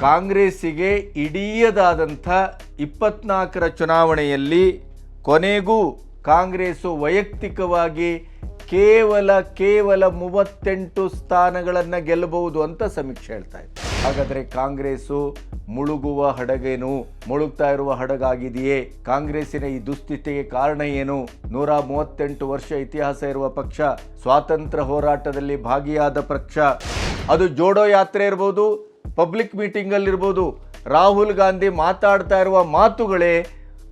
ಕಾಂಗ್ರೆಸ್ಸಿಗೆ ಇಡಿಯದಾದಂಥ ಇಪ್ಪತ್ನಾಲ್ಕರ ಚುನಾವಣೆಯಲ್ಲಿ ಕೊನೆಗೂ ಕಾಂಗ್ರೆಸ್ಸು ವೈಯಕ್ತಿಕವಾಗಿ ಕೇವಲ ಕೇವಲ ಮೂವತ್ತೆಂಟು ಸ್ಥಾನಗಳನ್ನು ಗೆಲ್ಲಬಹುದು ಅಂತ ಸಮೀಕ್ಷೆ ಹೇಳ್ತಾ ಇದೆ ಹಾಗಾದರೆ ಕಾಂಗ್ರೆಸ್ಸು ಮುಳುಗುವ ಹಡಗೇನು? ಮುಳುಗ್ತಾ ಇರುವ ಹಡಗಾಗಿದೆಯೇ? ಕಾಂಗ್ರೆಸ್ಸಿನ ಈ ದುಸ್ಥಿತಿಗೆ ಕಾರಣ ಏನು? ನೂರ ಮೂವತ್ತೆಂಟು ವರ್ಷ ಇತಿಹಾಸ ಇರುವ ಪಕ್ಷ, ಸ್ವಾತಂತ್ರ್ಯ ಹೋರಾಟದಲ್ಲಿ ಭಾಗಿಯಾದ ಪಕ್ಷ, ಅದು ಜೋಡೋ ಯಾತ್ರೆ ಇರ್ಬೋದು ಪಬ್ಲಿಕ್ ಮೀಟಿಂಗಲ್ಲಿರ್ಬೋದು. ರಾಹುಲ್ ಗಾಂಧಿ ಮಾತಾಡ್ತಾ ಇರುವ ಮಾತುಗಳೇ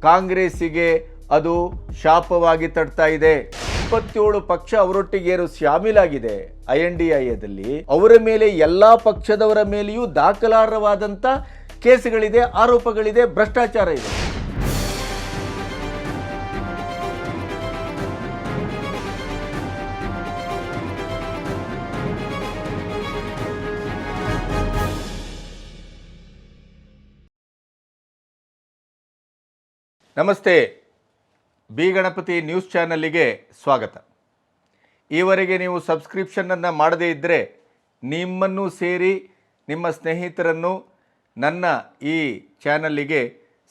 ಕಾಂಗ್ರೆಸ್ಸಿಗೆ ಅದು ಶಾಪವಾಗಿ ತಡ್ತಾ ಇದೆ. ಇಪ್ಪತ್ತೇಳು ಪಕ್ಷ ಅವರೊಟ್ಟಿಗೇರು ಶಾಮೀಲಾಗಿದೆ. ಐ ಎನ್ ಡಿ ಐದಲ್ಲಿ ಅವರ ಮೇಲೆ ಎಲ್ಲ ಪಕ್ಷದವರ ಮೇಲೆಯೂ ದಾಖಲಾರ್ಹವಾದಂಥ ಕೇಸ್ಗಳಿದೆ, ಆರೋಪಗಳಿದೆ, ಭ್ರಷ್ಟಾಚಾರ ಇದೆ. ನಮಸ್ತೆ. ಬಿ ಗಣಪತಿ ನ್ಯೂಸ್ ಚಾನಲ್ಲಿಗೆ ಸ್ವಾಗತ. ಈವರೆಗೆ ನೀವು ಸಬ್ಸ್ಕ್ರಿಪ್ಷನನ್ನು ಮಾಡದೇ ಇದ್ದರೆ ನಿಮ್ಮನ್ನು ಸೇರಿ ನಿಮ್ಮ ಸ್ನೇಹಿತರನ್ನು ನನ್ನ ಈ ಚಾನಲ್ಲಿಗೆ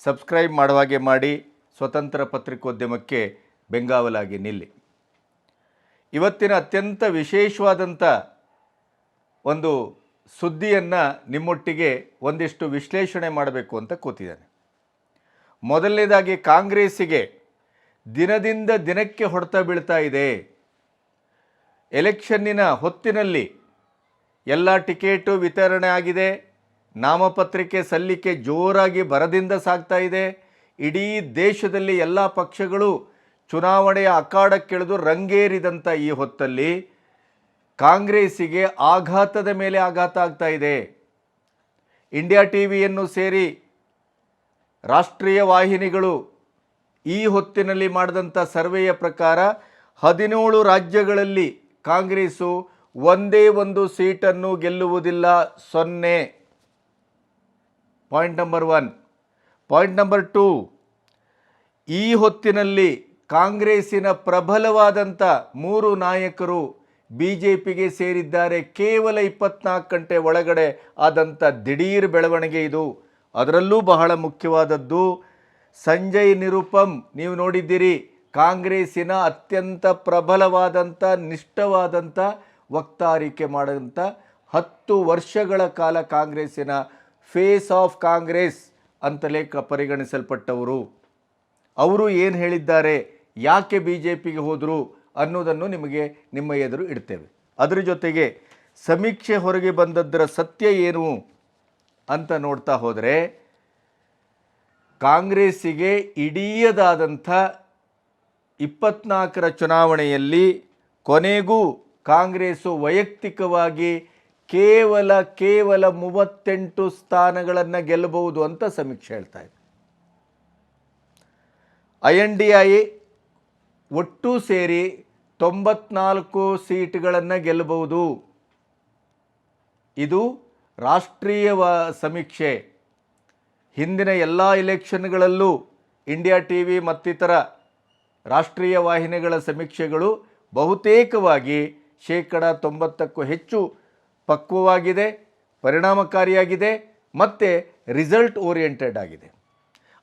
ಸಬ್ಸ್ಕ್ರೈಬ್ ಮಾಡುವ ಹಾಗೆ ಮಾಡಿ ಸ್ವತಂತ್ರ ಪತ್ರಿಕೋದ್ಯಮಕ್ಕೆ ಬೆಂಗಾವಲಾಗಿ ನಿಲ್ಲಿ. ಇವತ್ತಿನ ಅತ್ಯಂತ ವಿಶೇಷವಾದಂಥ ಒಂದು ಸುದ್ದಿಯನ್ನು ನಿಮ್ಮೊಟ್ಟಿಗೆ ಒಂದಿಷ್ಟು ವಿಶ್ಲೇಷಣೆ ಮಾಡಬೇಕು ಅಂತ ಕೂತಿದ್ದಾನೆ. ಮೊದಲನೇದಾಗಿ ಕಾಂಗ್ರೆಸ್ಸಿಗೆ ದಿನದಿಂದ ದಿನಕ್ಕೆ ಹೊಡೆತ ಬೀಳ್ತಾ ಇದೆ. ಎಲೆಕ್ಷನ್ನಿನ ಹೊತ್ತಿನಲ್ಲಿ ಎಲ್ಲ ಟಿಕೆಟು ವಿತರಣೆ ಆಗಿದೆ. ನಾಮಪತ್ರಿಕೆ ಸಲ್ಲಿಕೆ ಜೋರಾಗಿ ಬರದಿಂದ ಸಾಗ್ತಾ ಇದೆ. ಇಡೀ ದೇಶದಲ್ಲಿ ಎಲ್ಲ ಪಕ್ಷಗಳು ಚುನಾವಣೆಯ ಅಖಾಡಕ್ಕಿಳಿದು ರಂಗೇರಿದಂಥ ಈ ಹೊತ್ತಲ್ಲಿ ಕಾಂಗ್ರೆಸ್ಸಿಗೆ ಆಘಾತದ ಮೇಲೆ ಆಘಾತ ಆಗ್ತಾ ಇದೆ. ಇಂಡಿಯಾ ಟಿ ವಿಯನ್ನು ಸೇರಿ ರಾಷ್ಟ್ರೀಯ ವಾಹಿನಿಗಳು ಈ ಹೊತ್ತಿನಲ್ಲಿ ಮಾಡಿದಂಥ ಸರ್ವೆಯ ಪ್ರಕಾರ ಹದಿನೇಳು ರಾಜ್ಯಗಳಲ್ಲಿ ಕಾಂಗ್ರೆಸ್ಸು ಒಂದೇ ಒಂದು ಸೀಟನ್ನು ಗೆಲ್ಲುವುದಿಲ್ಲ. ಸೊನ್ನೆ. Point number one point number two ಈ ಹೊತ್ತಿನಲ್ಲಿ ಕಾಂಗ್ರೆಸ್ಸಿನ ಪ್ರಬಲವಾದಂಥ ಮೂರು ನಾಯಕರು ಬಿ ಜೆ ಪಿಗೆ ಸೇರಿದ್ದಾರೆ. ಕೇವಲ ಇಪ್ಪತ್ನಾಲ್ಕು ಗಂಟೆ ಒಳಗಡೆ ಆದಂಥ ದಿಢೀರ್ ಬೆಳವಣಿಗೆ ಇದು. ಅದರಲ್ಲೂ ಬಹಳ ಮುಖ್ಯವಾದದ್ದು ಸಂಜಯ್ ನಿರುಪಮ್, ನೀವು ನೋಡಿದ್ದೀರಿ, ಕಾಂಗ್ರೆಸ್ಸಿನ ಅತ್ಯಂತ ಪ್ರಬಲವಾದಂಥ, ನಿಷ್ಠವಾದಂಥ ವಕ್ತಾರಿಕೆ ಮಾಡಿದಂಥ ಹತ್ತು ವರ್ಷಗಳ ಕಾಲ ಕಾಂಗ್ರೆಸ್ಸಿನ ಫೇಸ್ ಆಫ್ ಕಾಂಗ್ರೆಸ್ ಅಂತಲೇ ಕ ಪರಿಗಣಿಸಲ್ಪಟ್ಟವರು. ಅವರು ಏನು ಹೇಳಿದ್ದಾರೆ, ಯಾಕೆ ಬಿ ಜೆ ಪಿಗೆ ಹೋದರು ಅನ್ನೋದನ್ನು ನಿಮಗೆ ನಿಮ್ಮ ಎದುರು ಇಡ್ತೇವೆ. ಅದರ ಜೊತೆಗೆ ಸಮೀಕ್ಷೆ ಹೊರಗೆ ಬಂದದ್ದರ ಸತ್ಯ ಏನು? ಅಂತ ನೋಡ್ತಾ ಹೋದರೆ ಕಾಂಗ್ರೆಸ್ಸಿಗೆ ಇಡೀಯದಾದಂಥ ಇಪ್ಪತ್ನಾಲ್ಕರ ಚುನಾವಣೆಯಲ್ಲಿ ಕೊನೆಗೂ ಕಾಂಗ್ರೆಸ್ಸು ವೈಯಕ್ತಿಕವಾಗಿ ಕೇವಲ ಕೇವಲ ಮೂವತ್ತೆಂಟು ಸ್ಥಾನಗಳನ್ನು ಗೆಲ್ಲಬಹುದು ಅಂತ ಸಮೀಕ್ಷೆ ಹೇಳ್ತಾ ಇದೆ. ಐ ಎನ್ ಡಿ ಐ ಒಟ್ಟು ಸೇರಿ ತೊಂಬತ್ನಾಲ್ಕು ಸೀಟ್ಗಳನ್ನು ಗೆಲ್ಲಬಹುದು. ಇದು ರಾಷ್ಟ್ರೀಯ ಸಮೀಕ್ಷೆ. ಹಿಂದಿನ ಎಲ್ಲ ಇಲೆಕ್ಷನ್ಗಳಲ್ಲೂ ಇಂಡಿಯಾ ಟಿ ವಿ ಮತ್ತಿತರ ರಾಷ್ಟ್ರೀಯ ವಾಹಿನಿಗಳ ಸಮೀಕ್ಷೆಗಳು ಬಹುತೇಕವಾಗಿ ಶೇಕಡ ತೊಂಬತ್ತಕ್ಕೂ ಹೆಚ್ಚು ಪಕ್ವವಾಗಿದೆ, ಪರಿಣಾಮಕಾರಿಯಾಗಿದೆ, ಮತ್ತು ರಿಸಲ್ಟ್ ಓರಿಯೆಂಟೆಡ್ ಆಗಿದೆ.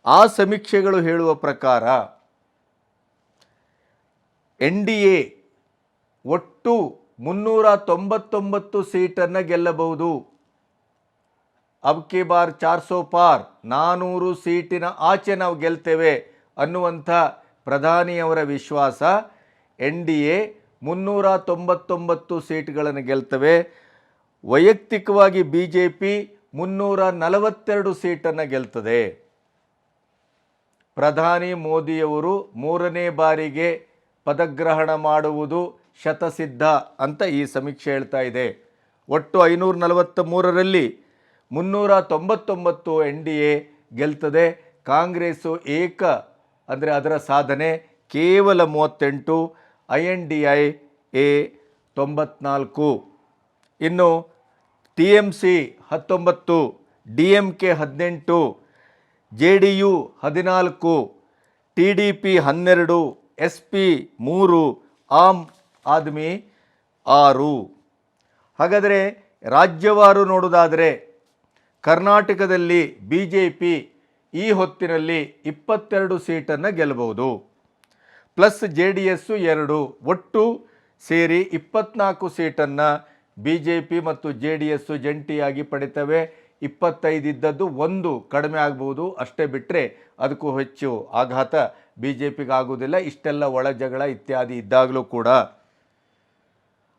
ಆ ಸಮೀಕ್ಷೆಗಳು ಹೇಳುವ ಪ್ರಕಾರ, ಎನ್ ಡಿ ಎ ಒಟ್ಟು ಮುನ್ನೂರ ತೊಂಬತ್ತೊಂಬತ್ತು ಸೀಟನ್ನು ಗೆಲ್ಲಬಹುದು. ಅಬ್ಕಿ ಬಾರ್ ಚಾರ್ ಸೋ ಪಾರ್, ನಾನೂರು ಸೀಟಿನ ಆಚೆ ನಾವು ಗೆಲ್ತೇವೆ ಅನ್ನುವಂಥ ಪ್ರಧಾನಿಯವರ ವಿಶ್ವಾಸ, ಎನ್ ಡಿ ಎ ಮುನ್ನೂರ ತೊಂಬತ್ತೊಂಬತ್ತು ಸೀಟ್ಗಳನ್ನು ಗೆಲ್ತವೆ. ವೈಯಕ್ತಿಕವಾಗಿ ಬಿ ಜೆ ಪಿ ಮುನ್ನೂರ ನಲವತ್ತೆರಡು ಸೀಟನ್ನು ಗೆಲ್ತದೆ. ಪ್ರಧಾನಿ ಮೋದಿಯವರು ಮೂರನೇ ಬಾರಿಗೆ ಪದಗ್ರಹಣ ಮಾಡುವುದು ಶತಸಿದ್ಧ ಅಂತ ಈ ಸಮೀಕ್ಷೆ ಹೇಳ್ತಾ ಇದೆ. ಒಟ್ಟು ಐನೂರ ನಲವತ್ತ ಮೂರರಲ್ಲಿ ಮುನ್ನೂರ ತೊಂಬತ್ತೊಂಬತ್ತು ಎನ್ ಡಿ ಎ ಗೆಲ್ತದೆ. ಕಾಂಗ್ರೆಸ್ಸು ಏಕ ಅಂದರೆ ಅದರ ಸಾಧನೆ ಕೇವಲ ಮೂವತ್ತೆಂಟು, I N D I A ತೊಂಬತ್ನಾಲ್ಕು. ಇನ್ನು ಟಿ ಎಂ ಸಿ ಹತ್ತೊಂಬತ್ತು, ಡಿ ಎಂ ಕೆ ಹದಿನೆಂಟು, ಜೆ ಡಿ ಯು ಹದಿನಾಲ್ಕು, ಟಿ ಡಿ ಪಿ ಹನ್ನೆರಡು, ಎಸ್ ಪಿ ಮೂರು, ಆಮ್ ಆದ್ಮಿ ಆರು. ಹಾಗಾದರೆ ರಾಜ್ಯವಾರು ನೋಡೋದಾದರೆ ಕರ್ನಾಟಕದಲ್ಲಿ ಬಿ ಜೆ ಪಿ ಈ ಹೊತ್ತಿನಲ್ಲಿ ಇಪ್ಪತ್ತೆರಡು ಸೀಟನ್ನು ಗೆಲ್ಲಬಹುದು ಪ್ಲಸ್ ಜೆ ಡಿ ಎಸ್ಸು ಎರಡು, ಒಟ್ಟು ಸೇರಿ ಇಪ್ಪತ್ನಾಲ್ಕು ಸೀಟನ್ನು ಬಿ ಜೆ ಪಿ ಮತ್ತು ಜೆ ಡಿ ಎಸ್ಸು ಜಂಟಿಯಾಗಿ ಪಡಿತವೆ. ಇಪ್ಪತ್ತೈದು ಇದ್ದದ್ದು ಒಂದು ಕಡಿಮೆ ಆಗ್ಬೋದು ಅಷ್ಟೇ ಬಿಟ್ಟರೆ ಅದಕ್ಕೂ ಹೆಚ್ಚು ಆಘಾತ ಬಿ ಜೆ ಪಿಗೆ ಆಗೋದಿಲ್ಲ ಇಷ್ಟೆಲ್ಲ ಒಳ ಜಗಳ ಇತ್ಯಾದಿ ಇದ್ದಾಗಲೂ ಕೂಡ.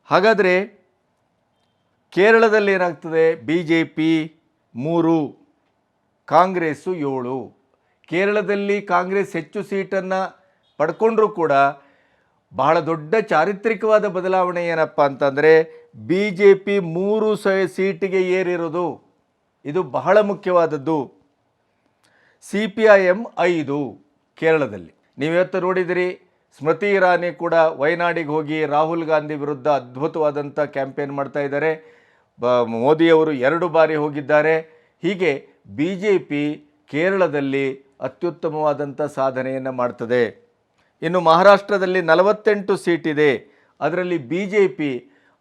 ಹಾಗಾದರೆ ಕೇರಳದಲ್ಲಿ ಏನಾಗ್ತದೆ? ಬಿ ಜೆ ಪಿ ಮೂರು, ಕಾಂಗ್ರೆಸ್ಸು ಏಳು. ಕೇರಳದಲ್ಲಿ ಕಾಂಗ್ರೆಸ್ ಹೆಚ್ಚು ಸೀಟನ್ನು ಪಡ್ಕೊಂಡ್ರೂ ಕೂಡ ಬಹಳ ದೊಡ್ಡ ಚಾರಿತ್ರಿಕವಾದ ಬದಲಾವಣೆ ಏನಪ್ಪ ಅಂತಂದರೆ ಬಿ ಜೆ ಪಿ ಮೂರು ಸ ಸೀಟಿಗೆ ಏರಿರೋದು. ಇದು ಬಹಳ ಮುಖ್ಯವಾದದ್ದು. ಸಿ ಪಿ ಐ ಎಂ ಐದು ಕೇರಳದಲ್ಲಿ. ನೀವಿವತ್ತು ನೋಡಿದಿರಿ, ಸ್ಮೃತಿ ಇರಾನಿ ಕೂಡ ವಯನಾಡಿಗೆ ಹೋಗಿ ರಾಹುಲ್ ಗಾಂಧಿ ವಿರುದ್ಧ ಅದ್ಭುತವಾದಂಥ ಕ್ಯಾಂಪೇನ್ ಮಾಡ್ತಾ ಇದ್ದಾರೆ. ಬ, ಮೋದಿಯವರು ಎರಡು ಬಾರಿ ಹೋಗಿದ್ದಾರೆ. ಹೀಗೆ ಬಿ ಜೆ ಪಿ ಕೇರಳದಲ್ಲಿ ಅತ್ಯುತ್ತಮವಾದಂಥ ಸಾಧನೆಯನ್ನು ಮಾಡ್ತದೆ. ಇನ್ನು ಮಹಾರಾಷ್ಟ್ರದಲ್ಲಿ ನಲವತ್ತೆಂಟು ಸೀಟ್ ಇದೆ. ಅದರಲ್ಲಿ ಬಿ ಜೆ ಪಿ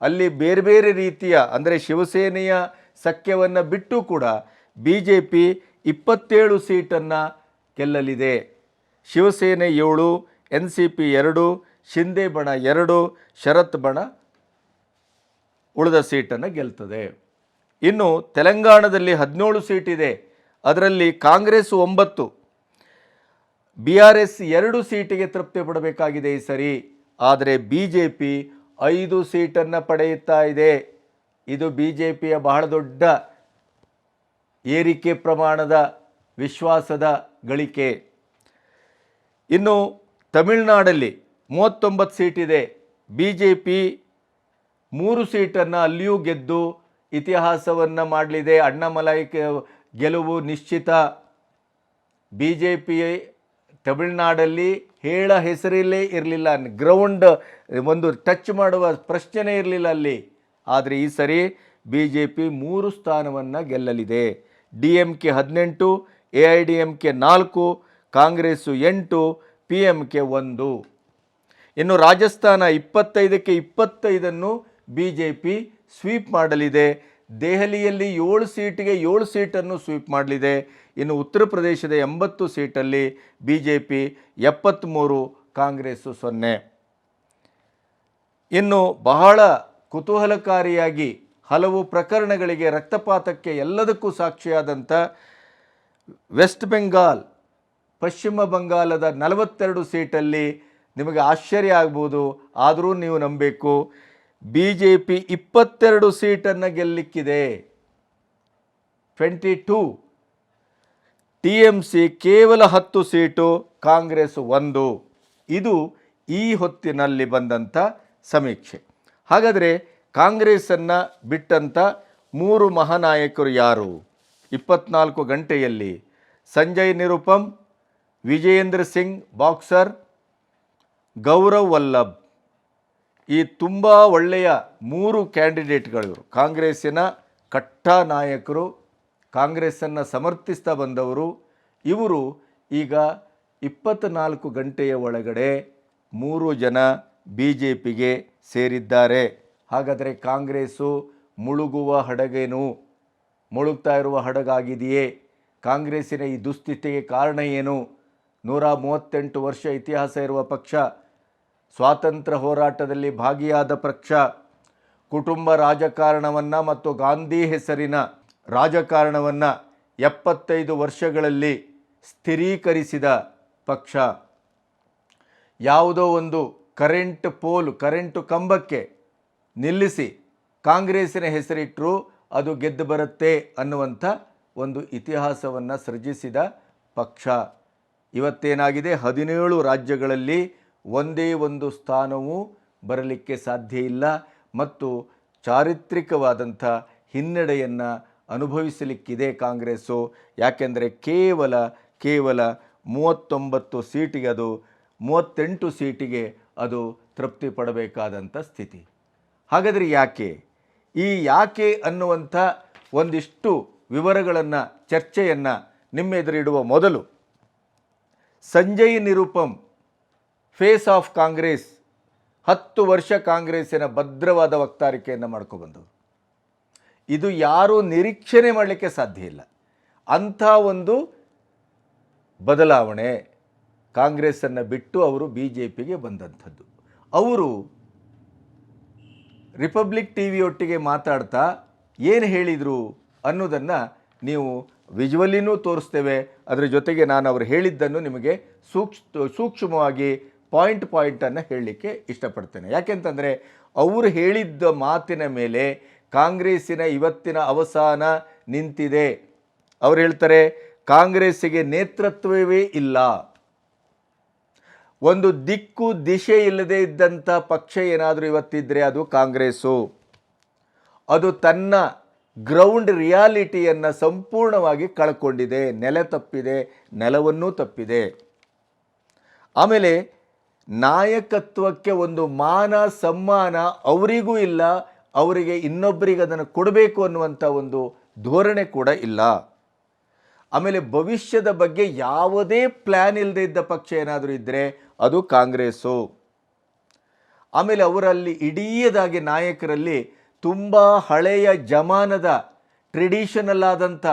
ಅಲ್ಲಿ ಬೇರೆ ಬೇರೆ ರೀತಿಯ, ಅಂದರೆ ಶಿವಸೇನೆಯ ಸಖ್ಯವನ್ನು ಬಿಟ್ಟು ಕೂಡ ಬಿ ಜೆ ಪಿ ಇಪ್ಪತ್ತೇಳು ಸೀಟನ್ನು ಗೆಲ್ಲಲಿದೆ. ಶಿವಸೇನೆ ಏಳು ಎನ್ ಸಿ ಪಿ ಎರಡು ಶಿಂದೆ ಬಣ ಎರಡು, ಶರತ್ ಬಣ ಉಳಿದ ಸೀಟನ್ನು ಗೆಲ್ತದೆ. ಇನ್ನು ತೆಲಂಗಾಣದಲ್ಲಿ ಹದಿನೇಳು ಸೀಟ್ ಇದೆ. ಅದರಲ್ಲಿ ಕಾಂಗ್ರೆಸ್ ಒಂಬತ್ತು, ಬಿ ಆರ್ ಎಸ್ ಎರಡು ಸೀಟಿಗೆ ತೃಪ್ತಿ ಪಡಬೇಕಾಗಿದೆ ಈ ಸರಿ. ಆದರೆ ಬಿ ಜೆ ಪಿ ಐದು ಸೀಟನ್ನು ಪಡೆಯುತ್ತಾ ಇದೆ. ಇದು ಬಿ ಜೆ ಪಿಯ ಬಹಳ ದೊಡ್ಡ ಏರಿಕೆ ಪ್ರಮಾಣದ ವಿಶ್ವಾಸದ ಗಳಿಕೆ. ಇನ್ನು ತಮಿಳುನಾಡಲ್ಲಿ ಮೂವತ್ತೊಂಬತ್ತು ಸೀಟ್ ಇದೆ. ಬಿ ಜೆ ಪಿ ಮೂರು ಸೀಟನ್ನು ಅಲ್ಲಿಯೂ ಗೆದ್ದು ಇತಿಹಾಸವನ್ನು ಮಾಡಲಿದೆ. ಅಣ್ಣಾಮಲೈ ಗೆಲುವು ನಿಶ್ಚಿತ. ಬಿ ಜೆ ಪಿ ತಮಿಳುನಾಡಲ್ಲಿ ಹೇಳ ಹೆಸರಲ್ಲೇ ಇರಲಿಲ್ಲ. ಗ್ರೌಂಡ್ ಒಂದು ಟಚ್ ಮಾಡುವ ಪ್ರಶ್ನೆ ಇರಲಿಲ್ಲ ಅಲ್ಲಿ. ಆದರೆ ಈ ಸರಿ ಬಿ ಜೆ ಪಿ ಮೂರು ಸ್ಥಾನವನ್ನು ಗೆಲ್ಲಲಿದೆ. ಡಿ ಎಂ ಕೆ ಹದಿನೆಂಟು A I D M K ನಾಲ್ಕು, ಕಾಂಗ್ರೆಸ್ಸು ಎಂಟು ಪಿ ಎಂ ಕೆ ಒಂದು. ಇನ್ನು ರಾಜಸ್ಥಾನ ಇಪ್ಪತ್ತೈದಕ್ಕೆ ಇಪ್ಪತ್ತೈದನ್ನು ಬಿ ಜೆ ಪಿ ಸ್ವೀಪ್ ಮಾಡಲಿದೆ. ದೆಹಲಿಯಲ್ಲಿ ಏಳು ಸೀಟಿಗೆ ಏಳು ಸೀಟನ್ನು ಸ್ವೀಪ್ ಮಾಡಲಿದೆ. ಇನ್ನು ಉತ್ತರ ಪ್ರದೇಶದ ಎಂಬತ್ತು ಸೀಟಲ್ಲಿ ಬಿ ಜೆ ಪಿ ಎಪ್ಪತ್ತ್ಮೂರು ಕಾಂಗ್ರೆಸ್ಸು ಸೊನ್ನೆ. ಇನ್ನು ಬಹಳ ಕುತೂಹಲಕಾರಿಯಾಗಿ ಹಲವು ಪ್ರಕರಣಗಳಿಗೆ ರಕ್ತಪಾತಕ್ಕೆ ಎಲ್ಲದಕ್ಕೂ ಸಾಕ್ಷಿಯಾದಂಥ ವೆಸ್ಟ್ ಬೆಂಗಾಲ್, ಪಶ್ಚಿಮ ಬಂಗಾಲದ ನಲವತ್ತೆರಡು ಸೀಟಲ್ಲಿ ನಿಮಗೆ ಆಶ್ಚರ್ಯ ಆಗ್ಬೋದು. ಆದರೂ ನೀವು ನಂಬಬೇಕು. ಬಿ ಜೆ ಪಿ ಇಪ್ಪತ್ತೆರಡು ಸೀಟನ್ನು ಗೆಲ್ಲಿಕ್ಕಿದೆ. Twenty two T M C ಕೇವಲ ಹತ್ತು ಸೀಟು, ಕಾಂಗ್ರೆಸ್ ಒಂದು. ಇದು ಈ ಹೊತ್ತಿನಲ್ಲಿ ಬಂದಂಥ ಸಮೀಕ್ಷೆ. ಹಾಗಾದರೆ ಕಾಂಗ್ರೆಸ್ಸನ್ನು ಬಿಟ್ಟಂಥ ಮೂರು ಮಹಾನಾಯಕರು ಯಾರು? ಇಪ್ಪತ್ನಾಲ್ಕು ಗಂಟೆಯಲ್ಲಿ ಸಂಜಯ್ ನಿರುಪಮ್, ವಿಜಯೇಂದ್ರ ಸಿಂಗ್, ಬಾಕ್ಸರ್, ಗೌರವ್ ವಲ್ಲಭ್. ಈ ತುಂಬ ಒಳ್ಳೆಯ ಮೂರು ಕ್ಯಾಂಡಿಡೇಟ್ಗಳಿವರು. ಕಾಂಗ್ರೆಸ್ಸಿನ ಕಟ್ಟ ನಾಯಕರು, ಕಾಂಗ್ರೆಸ್ಸನ್ನು ಸಮರ್ಥಿಸ್ತಾ ಬಂದವರು, ಇವರು ಈಗ ಇಪ್ಪತ್ತ್ನಾಲ್ಕು ಗಂಟೆಯ ಒಳಗಡೆ ಮೂರು ಜನ ಬಿ ಜೆ ಪಿಗೆ ಸೇರಿದ್ದಾರೆ. ಹಾಗಾದರೆ ಕಾಂಗ್ರೆಸ್ಸು ಮುಳುಗುವ ಹಡಗೇನು? ಮುಳುಗ್ತಾ ಇರುವ ಹಡಗಾಗಿದೆಯೇ? ಕಾಂಗ್ರೆಸ್ಸಿನ ಈ ದುಸ್ಥಿತಿಗೆ ಕಾರಣ ಏನು? ನೂರ ಮೂವತ್ತೆಂಟು ವರ್ಷ ಇತಿಹಾಸ ಇರುವ ಪಕ್ಷ ಸ್ವಾತಂತ್ರ್ಯ ಹೋರಾಟದಲ್ಲಿ ಭಾಗಿಯಾದ ಪಕ್ಷ, ಕುಟುಂಬ ರಾಜಕಾರಣವನ್ನು ಮತ್ತು ಗಾಂಧಿ ಹೆಸರಿನ ರಾಜಕಾರಣವನ್ನು ಎಪ್ಪತ್ತೈದು ವರ್ಷಗಳಲ್ಲಿ ಸ್ಥಿರೀಕರಿಸಿದ ಪಕ್ಷ. ಯಾವುದೋ ಒಂದು ಕರೆಂಟ್ ಪೋಲ್, ಕರೆಂಟು ಕಂಬಕ್ಕೆ ನಿಲ್ಲಿಸಿ ಕಾಂಗ್ರೆಸ್ಸಿನ ಹೆಸರಿಟ್ಟರು ಅದು ಗೆದ್ದು ಬರುತ್ತೆ ಅನ್ನುವಂಥ ಒಂದು ಇತಿಹಾಸವನ್ನು ಸೃಜಿಸಿದ ಪಕ್ಷ. ಇವತ್ತೇನಾಗಿದೆ? ಹದಿನೇಳು ರಾಜ್ಯಗಳಲ್ಲಿ ಒಂದೇ ಒಂದು ಸ್ಥಾನವೂ ಬರಲಿಕ್ಕೆ ಸಾಧ್ಯ ಇಲ್ಲ ಮತ್ತು ಚಾರಿತ್ರಿಕವಾದಂಥ ಹಿನ್ನಡೆಯನ್ನು ಅನುಭವಿಸಲಿಕ್ಕಿದೆ ಕಾಂಗ್ರೆಸ್ಸು. ಯಾಕೆಂದರೆ ಕೇವಲ ಕೇವಲ ಮೂವತ್ತೊಂಬತ್ತು ಸೀಟಿಗೆ ಅದು, ಮೂವತ್ತೆಂಟು ಸೀಟಿಗೆ ಅದು ತೃಪ್ತಿ ಪಡಬೇಕಾದಂಥ ಸ್ಥಿತಿ. ಹಾಗಾದರೆ ಯಾಕೆ? ಈ ಯಾಕೆ ಅನ್ನುವಂಥ ಒಂದಿಷ್ಟು ವಿವರಗಳನ್ನು, ಚರ್ಚೆಯನ್ನು ನಿಮ್ಮೆದುರಿಡುವ ಮೊದಲು ಸಂಜಯ್ ನಿರುಪಮ್ ಫೇಸ್ ಆಫ್ ಕಾಂಗ್ರೆಸ್, ಹತ್ತು ವರ್ಷ ಕಾಂಗ್ರೆಸ್ಸಿನ ಭದ್ರವಾದ ವಕ್ತಾರಿಕೆಯನ್ನು ಮಾಡ್ಕೊಬಂದವರು ಇದು ಯಾರೂ ನಿರೀಕ್ಷಣೆ ಮಾಡಲಿಕ್ಕೆ ಸಾಧ್ಯ ಇಲ್ಲ. ಅಂಥ ಒಂದು ಬದಲಾವಣೆ ಕಾಂಗ್ರೆಸ್ಸನ್ನು ಬಿಟ್ಟು ಅವರು ಬಿ ಜೆ ಪಿಗೆ ಬಂದಂಥದ್ದು. ಅವರು ರಿಪಬ್ಲಿಕ್ ಟಿ ವಿಯೊಟ್ಟಿಗೆ ಮಾತಾಡ್ತಾ ಏನು ಹೇಳಿದರು ಅನ್ನೋದನ್ನು ನೀವು ವಿಜುವಲಿನೂ ತೋರಿಸ್ತೇವೆ. ಅದರ ಜೊತೆಗೆ ನಾನು ಅವರು ಹೇಳಿದ್ದನ್ನು ನಿಮಗೆ ಸೂಕ್ಷ್ ಸೂಕ್ಷ್ಮವಾಗಿ ಪಾಯಿಂಟ್ ಪಾಯಿಂಟನ್ನು ಹೇಳಲಿಕ್ಕೆ ಇಷ್ಟಪಡ್ತೇನೆ. ಯಾಕೆಂತಂದರೆ ಅವರು ಹೇಳಿದ್ದ ಮಾತಿನ ಮೇಲೆ ಕಾಂಗ್ರೆಸ್ಸಿನ ಇವತ್ತಿನ ಅವಸಾನ ನಿಂತಿದೆ. ಅವ್ರು ಹೇಳ್ತಾರೆ, ಕಾಂಗ್ರೆಸ್ಸಿಗೆ ನೇತೃತ್ವವೇ ಇಲ್ಲ. ಒಂದು ದಿಕ್ಕು ದಿಶೆ ಇಲ್ಲದೆ ಇದ್ದಂಥ ಪಕ್ಷ ಏನಾದರೂ ಇವತ್ತಿದ್ದರೆ ಅದು ಕಾಂಗ್ರೆಸ್ಸು. ಅದು ತನ್ನ ಗ್ರೌಂಡ್ ರಿಯಾಲಿಟಿಯನ್ನು ಸಂಪೂರ್ಣವಾಗಿ ಕಳ್ಕೊಂಡಿದೆ. ನೆಲೆ ತಪ್ಪಿದೆ, ನೆಲವನ್ನೂ ತಪ್ಪಿದೆ. ಆಮೇಲೆ ನಾಯಕತ್ವಕ್ಕೆ ಒಂದು ಮಾನ ಸಮ್ಮಾನ ಅವರಿಗೂ ಇಲ್ಲ, ಅವರಿಗೆ ಇನ್ನೊಬ್ಬರಿಗೆ ಅದನ್ನು ಕೊಡಬೇಕು ಅನ್ನುವಂಥ ಒಂದು ಧೋರಣೆ ಕೂಡ ಇಲ್ಲ. ಆಮೇಲೆ ಭವಿಷ್ಯದ ಬಗ್ಗೆ ಯಾವುದೇ ಪ್ಲ್ಯಾನ್ ಇಲ್ಲದೆ ಇದ್ದ ಪಕ್ಷ ಏನಾದರೂ ಇದ್ದರೆ ಅದು ಕಾಂಗ್ರೆಸ್ಸು. ಆಮೇಲೆ ಅವರಲ್ಲಿ ಇಡೀದಾಗಿ ನಾಯಕರಲ್ಲಿ ತುಂಬ ಹಳೆಯ ಜಮಾನದ ಟ್ರೆಡಿಷನಲ್ ಆದಂಥ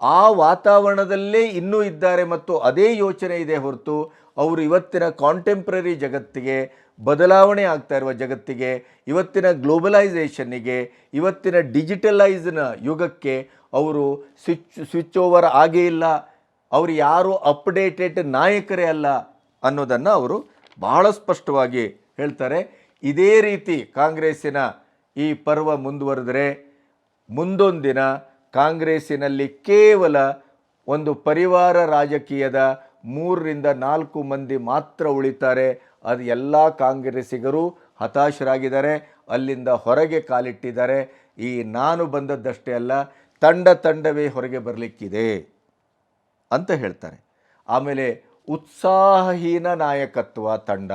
ಆ ವಾತಾವರಣದಲ್ಲೇ ಇನ್ನೂ ಇದ್ದಾರೆ ಮತ್ತು ಅದೇ ಯೋಚನೆ ಇದೆ ಹೊರತು ಅವರು ಇವತ್ತಿನ ಕಾಂಟೆಂಪ್ರರಿ ಜಗತ್ತಿಗೆ ಬದಲಾವಣೆ ಆಗ್ತಾ ಇರುವ ಜಗತ್ತಿಗೆ, ಇವತ್ತಿನ ಗ್ಲೋಬಲೈಸೇಷನ್ನಿಗೆ ಇವತ್ತಿನ ಡಿಜಿಟಲೈಸ್ನ ಯುಗಕ್ಕೆ ಅವರು ಸ್ವಿಚ್ ಸ್ವಿಚ್ ಓವರ್ ಆಗೇ ಇಲ್ಲ. ಅವರು ಯಾರು ಅಪ್ಡೇಟೆಡ್ ನಾಯಕರೇ ಅಲ್ಲ ಅನ್ನೋದನ್ನು ಅವರು ಬಹಳ ಸ್ಪಷ್ಟವಾಗಿ ಹೇಳ್ತಾರೆ. ಇದೇ ರೀತಿ ಕಾಂಗ್ರೆಸ್ಸಿನ ಈ ಪರ್ವ ಮುಂದುವರೆದರೆ ಮುಂದೊಂದಿನ ಕಾಂಗ್ರೆಸ್ಸಿನಲ್ಲಿ ಕೇವಲ ಒಂದು ಪರಿವಾರ ರಾಜಕೀಯದ ಮೂರರಿಂದ ನಾಲ್ಕು ಮಂದಿ ಮಾತ್ರ ಉಳಿತಾರೆ. ಅದು ಎಲ್ಲ ಕಾಂಗ್ರೆಸ್ಸಿಗರು ಹತಾಶರಾಗಿದ್ದಾರೆ. ಅಲ್ಲಿಂದ ಹೊರಗೆ ಕಾಲಿಟ್ಟಿದ್ದಾರೆ. ಈ ನಾನು ಬಂದದ್ದಷ್ಟೇ ಅಲ್ಲ, ತಂಡ ತಂಡವೇ ಹೊರಗೆ ಬರಲಿಕ್ಕಿದೆ ಅಂತ ಹೇಳ್ತಾರೆ. ಆಮೇಲೆ ಉತ್ಸಾಹಹೀನ ನಾಯಕತ್ವ ತಂಡ.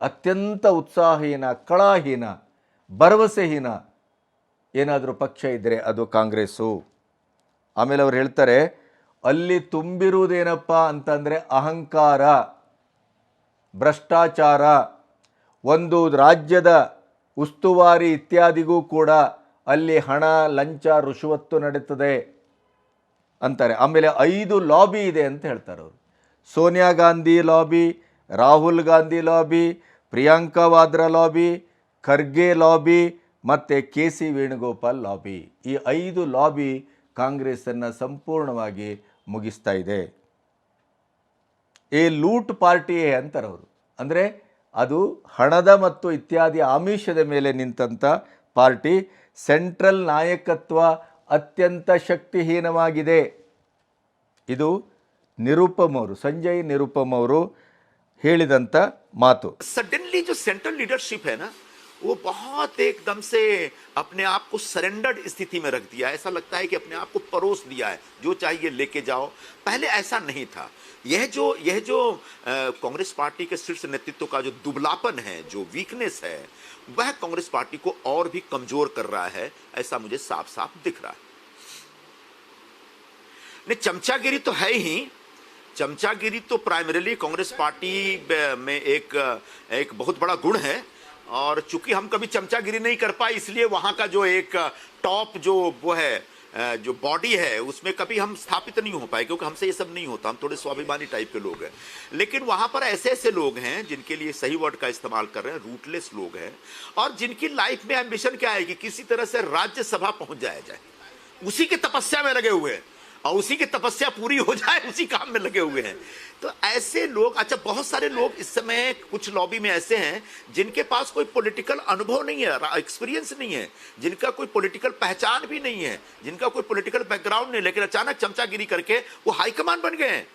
ಅತ್ಯಂತ ಉತ್ಸಾಹಹೀನ, ಕಳಾಹೀನ, ಭರವಸೆಹೀನ ಏನಾದರೂ ಪಕ್ಷ ಇದ್ದರೆ ಅದು ಕಾಂಗ್ರೆಸ್ಸು. ಆಮೇಲೆ ಅವ್ರು ಹೇಳ್ತಾರೆ ಅಲ್ಲಿ ತುಂಬಿರುವುದೇನಪ್ಪ ಅಂತಂದರೆ ಅಹಂಕಾರ, ಭ್ರಷ್ಟಾಚಾರ. ಒಂದು ರಾಜ್ಯದ ಉಸ್ತುವಾರಿ ಇತ್ಯಾದಿಗೂ ಕೂಡ ಅಲ್ಲಿ ಹಣ, ಲಂಚ, ರುಷುವತ್ತು ನಡೀತದೆ ಅಂತಾರೆ. ಆಮೇಲೆ ಐದು ಲಾಬಿ ಇದೆ ಅಂತ ಹೇಳ್ತಾರೆ ಅವರು. Sonia Gandhi lobby, Rahul Gandhi lobby, Priyanka Vadra lobby, Kharge lobby, ಮತ್ತು ಕೆ ಸಿ ವೇಣುಗೋಪಾಲ್ ಲಾಬಿ. ಈ ಐದು ಲಾಬಿ ಕಾಂಗ್ರೆಸ್ಸನ್ನು ಸಂಪೂರ್ಣವಾಗಿ ಮುಗಿಸ್ತಾ ಇದೆ. ಏ ಲೂಟ್ ಪಾರ್ಟಿಯೇ ಅಂತಾರವರು ಅಂದರೆ ಅದು ಹಣದ ಮತ್ತು ಇತ್ಯಾದಿ ಆಮಿಷದ ಮೇಲೆ ನಿಂತಂಥ ಪಾರ್ಟಿ, ಸೆಂಟ್ರಲ್ ನಾಯಕತ್ವ ಅತ್ಯಂತ ಶಕ್ತಿಹೀನವಾಗಿದೆ. ಇದು ನಿರುಪಮ್ ಅವರು, ಸಂಜಯ್ ನಿರುಪಮ್ ಅವರು ಹೇಳಿದಂಥ ಮಾತು. ಸಡನ್ಲಿ ಜೊ ಸೆಂಟ್ರಲ್ ಲೀಡರ್ಶಿಪ್ ಏನಾ वो बहुत एकदम से अपने आप को सरेंडर्ड स्थिति में रख दिया ऐसा लगता है कि अपने आप को परोस दिया है। जो चाहिए लेके जाओ। पहले ऐसा नहीं था। यह जो यह जो कांग्रेस पार्टी के शीर्ष नेतृत्व का जो दुबलापन है, जो वीकनेस है, वह कांग्रेस पार्टी को और भी कमज़ोर कर रहा है, ऐसा मुझे साफ़ साफ़ दिख रहा है। नहीं, चमचागिरी तो है ही। चमचागिरी तो प्राइमरीली कांग्रेस पार्टी में एक एक बहुत बड़ा गुण है। और चूँकि हम कभी चमचागिरी नहीं कर पाए, इसलिए वहाँ का जो एक टॉप जो वो है जो बॉडी है, उसमें कभी हम स्थापित नहीं हो पाए, क्योंकि हमसे ये सब नहीं होता, हम थोड़े स्वाभिमानी टाइप के लोग हैं। लेकिन वहाँ पर ऐसे ऐसे लोग हैं, जिनके लिए सही वर्ड का इस्तेमाल कर रहे हैं रूटलेस लोग हैं, और जिनकी लाइफ में एम्बिशन क्या है कि किसी तरह से राज्यसभा पहुँच जाया जाए। उसी की तपस्या में लगे हुए हैं। और उसी की तपस्या पूरी हो जाए, उसी काम में लगे हुए हैं। तो ऐसे लोग अच्छा बहुत सारे लोग इस समय कुछ लॉबी में ऐसे हैं, जिनके पास कोई पॉलिटिकल अनुभव नहीं है एक्सपीरियंस नहीं है, जिनका कोई पॉलिटिकल पहचान भी नहीं है, जिनका कोई पॉलिटिकल बैकग्राउंड नहीं लेकिन अचानक चमचागिरी करके वो हाईकमान बन गए हैं।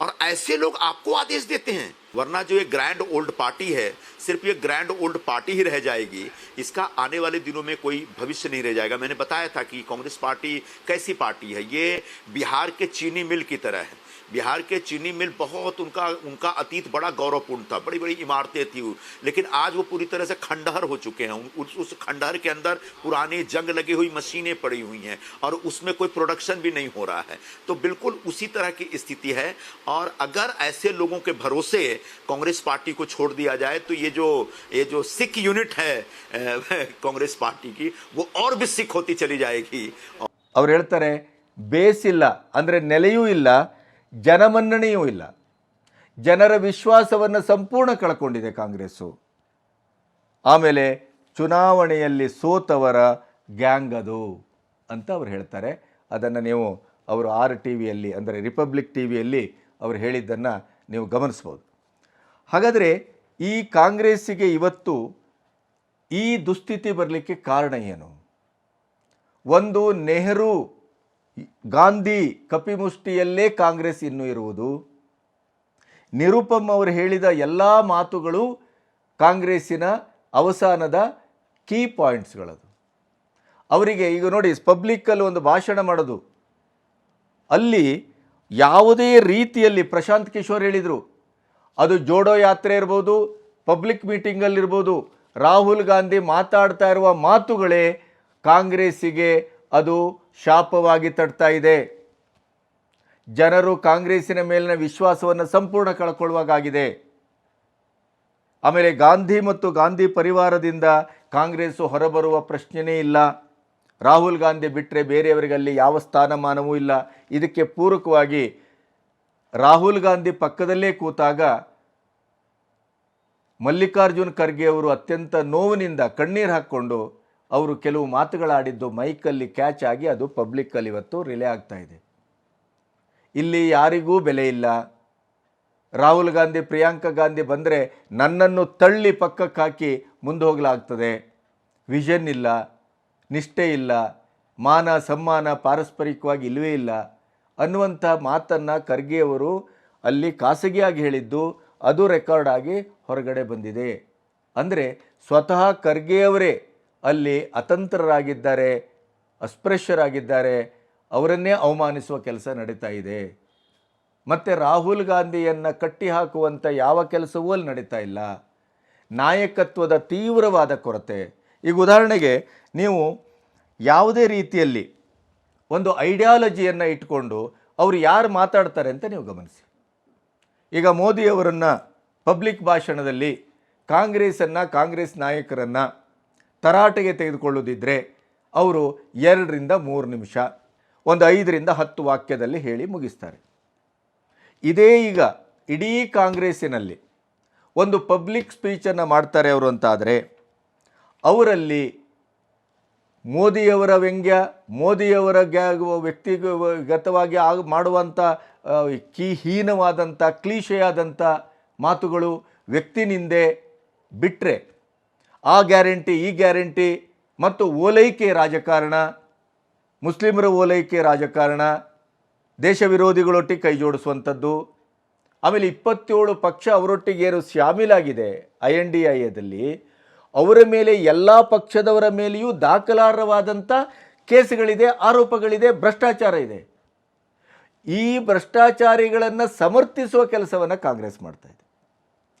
और ऐसे लोग आपको आदेश देते हैं वरना जो ये ग्रैंड ओल्ड पार्टी है, सिर्फ़ ये ग्रैंड ओल्ड पार्टी ही रह जाएगी। इसका आने वाले दिनों में कोई भविष्य नहीं रह जाएगा। मैंने बताया था कि कांग्रेस पार्टी कैसी पार्टी है? ये बिहार के चीनी मिल की तरह है। बिहार के चीनी मिल बहुत उनका उनका अतीत बड़ा गौरवपूर्ण था बड़ी बड़ी इमारतें थी लेकिन आज वो पूरी तरह से खंडहर हो चुके हैं उन- उस, उस खंडहर के अंदर पुरानी जंग लगी हुई मशीनें पड़ी हुई हैं और उसमें कोई प्रोडक्शन भी नहीं हो रहा है तो बिल्कुल उसी तरह की स्थिति है और अगर ऐसे लोगों के भरोसे कांग्रेस पार्टी को छोड़ दिया जाए तो ये जो ये जो सिख यूनिट है अ, कांग्रेस पार्टी की वो और भी सिख होती चली जाएगी ಅವ್ರು ಹೇಳ್ತಾರೆ ಬೇಸ್ ಇಲ್ಲ ಅಂದರೆ ನೆಲೆಯೂ ಇಲ್ಲ ಜನಮನ್ನಣೆಯೂ ಇಲ್ಲ. ಜನರ ವಿಶ್ವಾಸವನ್ನು ಸಂಪೂರ್ಣ ಕಳ್ಕೊಂಡಿದೆ ಕಾಂಗ್ರೆಸ್ಸು. ಆಮೇಲೆ ಚುನಾವಣೆಯಲ್ಲಿ ಸೋತವರ ಗ್ಯಾಂಗ್ ಅದು ಅಂತ ಅವ್ರು ಹೇಳ್ತಾರೆ. ಅದನ್ನು ನೀವು ಅವರು ಆರ್ ಟಿ ವಿಯಲ್ಲಿ ಅಂದರೆ ರಿಪಬ್ಲಿಕ್ ಟಿ ವಿಯಲ್ಲಿ ಅವರು ಹೇಳಿದ್ದನ್ನು ನೀವು ಗಮನಿಸ್ಬೋದು. ಹಾಗಾದರೆ ಈ ಕಾಂಗ್ರೆಸ್ಸಿಗೆ ಇವತ್ತು ಈ ದುಸ್ಥಿತಿ ಬರಲಿಕ್ಕೆ ಕಾರಣ ಏನು? ಒಂದು ನೆಹರು ಗಾಂಧಿ ಕಪಿಮುಷ್ಟಿಯಲ್ಲೇ ಕಾಂಗ್ರೆಸ್ ಇನ್ನು ಇರುವುದು. ನಿರುಪಮ್ ಅವರು ಹೇಳಿದ ಎಲ್ಲ ಮಾತುಗಳು ಕಾಂಗ್ರೆಸ್ಸಿನ ಅವಸಾನದ ಕೀ ಪಾಯಿಂಟ್ಸ್ಗಳದು. ಅವರಿಗೆ ಈಗ ನೋಡಿ ಪಬ್ಲಿಕ್ಕಲ್ಲಿ ಒಂದು ಭಾಷಣ ಮಾಡೋದು. ಅಲ್ಲಿ ಯಾವುದೇ ರೀತಿಯಲ್ಲಿ ಪ್ರಶಾಂತ್ ಕಿಶೋರ್ ಹೇಳಿದರು. ಅದು ಜೋಡೋ ಯಾತ್ರೆ ಇರ್ಬೋದು, ಪಬ್ಲಿಕ್ ಮೀಟಿಂಗಲ್ಲಿರ್ಬೋದು ರಾಹುಲ್ ಗಾಂಧಿ ಮಾತಾಡ್ತಾ ಇರುವ ಮಾತುಗಳೇ ಕಾಂಗ್ರೆಸ್ಸಿಗೆ ಅದು ಶಾಪವಾಗಿ ತಡ್ತಾ ಇದೆ. ಜನರು ಕಾಂಗ್ರೆಸ್ಸಿನ ಮೇಲಿನ ವಿಶ್ವಾಸವನ್ನು ಸಂಪೂರ್ಣ ಕಳ್ಕೊಳ್ಳುವಾಗಿದೆ ಆಮೇಲೆ ಗಾಂಧಿ ಮತ್ತು ಗಾಂಧಿ ಪರಿವಾರದಿಂದ ಕಾಂಗ್ರೆಸ್ಸು ಹೊರಬರುವ ಪ್ರಶ್ನೆಯೇ ಇಲ್ಲ. ರಾಹುಲ್ ಗಾಂಧಿ ಬಿಟ್ಟರೆ ಬೇರೆಯವರಿಗಲ್ಲಿ ಯಾವ ಸ್ಥಾನಮಾನವೂ ಇಲ್ಲ. ಇದಕ್ಕೆ ಪೂರಕವಾಗಿ ರಾಹುಲ್ ಗಾಂಧಿ ಪಕ್ಕದಲ್ಲೇ ಕೂತಾಗ ಮಲ್ಲಿಕಾರ್ಜುನ್ ಖರ್ಗೆ ಅವರು ಅತ್ಯಂತ ನೋವಿನಿಂದ ಕಣ್ಣೀರು ಹಾಕ್ಕೊಂಡು ಅವರು ಕೆಲವು ಮಾತುಗಳಾಡಿದ್ದು ಮೈಕಲ್ಲಿ ಕ್ಯಾಚ್ ಆಗಿ ಅದು ಪಬ್ಲಿಕ್ಕಲ್ಲಿ ಇವತ್ತು ರಿಲೇ ಆಗ್ತಾ ಇದೆ. ಇಲ್ಲಿ ಯಾರಿಗೂ ಬೆಲೆ ಇಲ್ಲ. ರಾಹುಲ್ ಗಾಂಧಿ, ಪ್ರಿಯಾಂಕಾ ಗಾಂಧಿ ಬಂದರೆ ನನ್ನನ್ನು ತಳ್ಳಿ ಪಕ್ಕಕ್ಕೆ ಹಾಕಿ ಮುಂದೆ ಹೋಗಲಾಗ್ತದೆ. ವಿಷನ್ ಇಲ್ಲ, ನಿಷ್ಠೆ ಇಲ್ಲ, ಮಾನ, ಸಮ್ಮಾನ ಪಾರಸ್ಪರಿಕವಾಗಿ ಇಲ್ಲವೇ ಇಲ್ಲ ಅನ್ನುವಂಥ ಮಾತನ್ನು ಖರ್ಗೆಯವರು ಅಲ್ಲಿ ಖಾಸಗಿಯಾಗಿ ಹೇಳಿದ್ದು ಅದು ರೆಕಾರ್ಡ್ ಆಗಿ ಹೊರಗಡೆ ಬಂದಿದೆ. ಅಂದರೆ ಸ್ವತಃ ಖರ್ಗೆಯವರೇ ಅಲ್ಲಿ ಅತಂತ್ರರಾಗಿದ್ದಾರೆ, ಅಸ್ಪೃಶ್ಯರಾಗಿದ್ದಾರೆ, ಅವರನ್ನೇ ಅವಮಾನಿಸುವ ಕೆಲಸ ನಡೀತಾ ಇದೆ. ಮತ್ತು ರಾಹುಲ್ ಗಾಂಧಿಯನ್ನು ಕಟ್ಟಿ ಹಾಕುವಂಥ ಯಾವ ಕೆಲಸವೂ ಅಲ್ಲಿ ನಡೀತಾ ಇಲ್ಲ. ನಾಯಕತ್ವದ ತೀವ್ರವಾದ ಕೊರತೆ. ಈಗ ಉದಾಹರಣೆಗೆ ನೀವು ಯಾವುದೇ ರೀತಿಯಲ್ಲಿ ಒಂದು ಐಡಿಯಾಲಜಿಯನ್ನು ಇಟ್ಕೊಂಡು ಅವರು ಯಾರು ಮಾತಾಡ್ತಾರೆ ಅಂತ ನೀವು ಗಮನಿಸಿ. ಈಗ ಮೋದಿಯವರನ್ನು ಪಬ್ಲಿಕ್ ಭಾಷಣದಲ್ಲಿ ಕಾಂಗ್ರೆಸನ್ನು ಕಾಂಗ್ರೆಸ್ ನಾಯಕರನ್ನು ತರಾಟೆಗೆ ತೆಗೆದುಕೊಳ್ಳುವುದಿದ್ದರೆ ಅವರು ಎರಡರಿಂದ ಮೂರು ನಿಮಿಷ, ಒಂದು ಐದರಿಂದ ಹತ್ತು ವಾಕ್ಯದಲ್ಲಿ ಹೇಳಿ ಮುಗಿಸ್ತಾರೆ. ಇದೇ ಈಗ ಇಡೀ ಕಾಂಗ್ರೆಸ್ಸಿನಲ್ಲಿ ಒಂದು ಪಬ್ಲಿಕ್ ಸ್ಪೀಚನ್ನು ಮಾಡ್ತಾರೆ ಅವರು ಅಂತಾದರೆ, ಅವರಲ್ಲಿ ಮೋದಿಯವರ ವ್ಯಂಗ್ಯ, ಮೋದಿಯವರ ವ್ಯಕ್ತಿಗತವಾಗಿ ಆಗ ಮಾಡುವಂಥ ಕಿಹೀನವಾದಂಥ ಕ್ಲೀಶೆಯಾದಂಥ ಮಾತುಗಳು ವ್ಯಕ್ತಿನಿಂದೆ ಬಿಟ್ಟರೆ ಆ ಗ್ಯಾರಂಟಿ, ಈ ಗ್ಯಾರಂಟಿ ಮತ್ತು ಓಲೈಕೆ ರಾಜಕಾರಣ, ಮುಸ್ಲಿಮರ ಓಲೈಕೆ ರಾಜಕಾರಣ, ದೇಶ ವಿರೋಧಿಗಳೊಟ್ಟಿಗೆ ಕೈ ಜೋಡಿಸುವಂಥದ್ದು. ಆಮೇಲೆ ಇಪ್ಪತ್ತೇಳು ಪಕ್ಷ ಅವರೊಟ್ಟಿಗೆ ಏನು ಶಾಮೀಲಾಗಿದೆ ಐ ಎನ್ ಡಿ ಐ ಎದಲ್ಲಿ ಅವರ ಮೇಲೆ, ಎಲ್ಲ ಪಕ್ಷದವರ ಮೇಲೆಯೂ ದಾಖಲಾರ್ಹವಾದಂಥ ಕೇಸುಗಳಿದೆ, ಆರೋಪಗಳಿದೆ, ಭ್ರಷ್ಟಾಚಾರ ಇದೆ. ಈ ಭ್ರಷ್ಟಾಚಾರಿಗಳನ್ನು ಸಮರ್ಥಿಸುವ ಕೆಲಸವನ್ನು ಕಾಂಗ್ರೆಸ್ ಮಾಡ್ತಾ ಇದೆ.